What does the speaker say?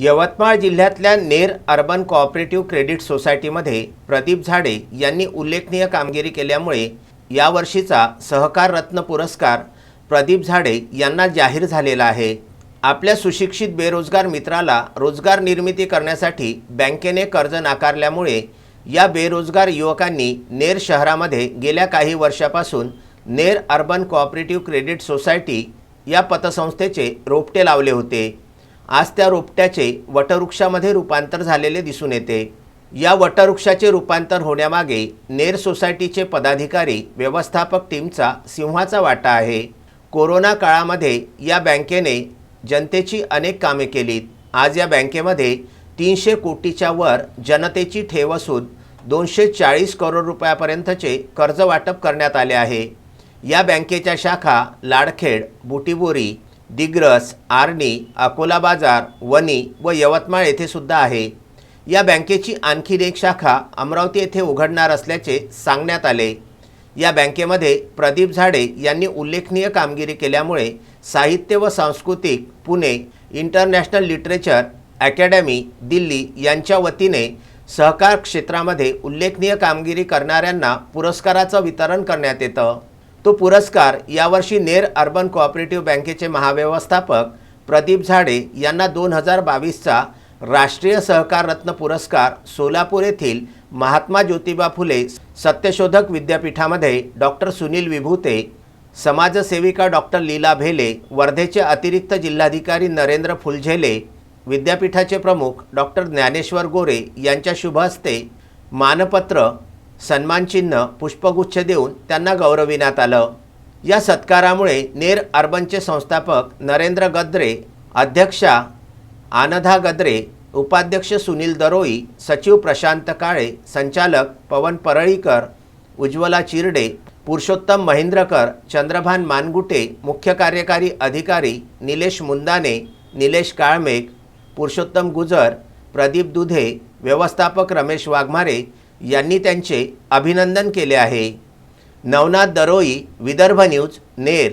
यवतमाळ जिल्ह्यातल्या Ner urban cooperative credit सोसायटीमध्ये प्रदीप झाडे यांनी उल्लेखनीय कामगिरी केल्यामुळे यावर्षीचा सहकार रत्न पुरस्कार प्रदीप झाडे यांना जाहीर झालेला आहे. आपल्या सुशिक्षित बेरोजगार मित्राला रोजगार निर्मिती करण्यासाठी बँकेने कर्ज नाकारल्यामुळे या बेरोजगार युवकांनी नेर शहरामध्ये गेल्या काही वर्षापासून Ner urban cooperative credit society या पतसंस्थेचे रोपटे लावले होते. आज त्या रोपट्याचे वटवृक्षामध्ये रूपांतर झालेले दिसून येते. या वटवृक्षाचे रूपांतर होण्यामागे नेर सोसायटीचे पदाधिकारी व्यवस्थापक टीमचा सिंहाचा वाटा आहे. कोरोना काळामध्ये या बँकेने जनतेची अनेक कामे केलीत. आज या बँकेमध्ये तीनशे कोटीच्या वर जनतेची ठेव असून दोनशे चाळीस करोड रुपयापर्यंतचे कर्ज वाटप करण्यात आले आहे. या बँकेच्या शाखा लाडखेड बुटीबोरी दिग्रस आर्णी अकोला बाजार वणी व यवतमाळ येथे सुद्धा आहे. या बँकेची आणखीन एक शाखा अमरावती येथे उघडणार असल्याचे सांगण्यात आले. या बँकेमध्ये प्रदीप झाडे यांनी उल्लेखनीय कामगिरी केल्यामुळे साहित्य व सांस्कृतिक Pune international literature academy Delhi यांच्या वतीने सहकार क्षेत्रामध्ये उल्लेखनीय कामगिरी करणाऱ्यांना पुरस्काराचं वितरण करण्यात येतं. तो पुरस्कार यावर्षी नेर अर्बन कोऑपरेटिव्ह बँकेचे महाव्यवस्थापक प्रदीप झाडे यांना दोन हजार बावीसचा राष्ट्रीय सहकार रत्न पुरस्कार सोलापूर येथील महात्मा ज्योतिबा फुले सत्यशोधक विद्यापीठामध्ये डॉक्टर सुनील विभूते समाजसेविका डॉक्टर लीला भेले वर्धेचे अतिरिक्त जिल्हाधिकारी नरेंद्र फुलझेले विद्यापीठाचे प्रमुख डॉक्टर ज्ञानेश्वर गोरे यांच्या शुभ हस्ते मानपत्र सन्मानचिन्ह पुष्पगुच्छ देऊन त्यांना गौरविण्यात आलं. या सत्कारामुळे नेर अर्बनचे संस्थापक नरेंद्र गद्रे अध्यक्षा आनधा गद्रे उपाध्यक्ष सुनील दरोई सचिव प्रशांत काळे संचालक पवन परळीकर उज्ज्वला चिरडे पुरुषोत्तम महेंद्रकर चंद्रभान मानगुटे मुख्य कार्यकारी अधिकारी निलेश मुंदाने निलेश काळमेघ पुरुषोत्तम गुजर प्रदीप दुधे व्यवस्थापक रमेश वाघमारे यांनी त्यांचे अभिनंदन केले आहे. नवनाथ दरोई विदर्भ न्यूज नेर.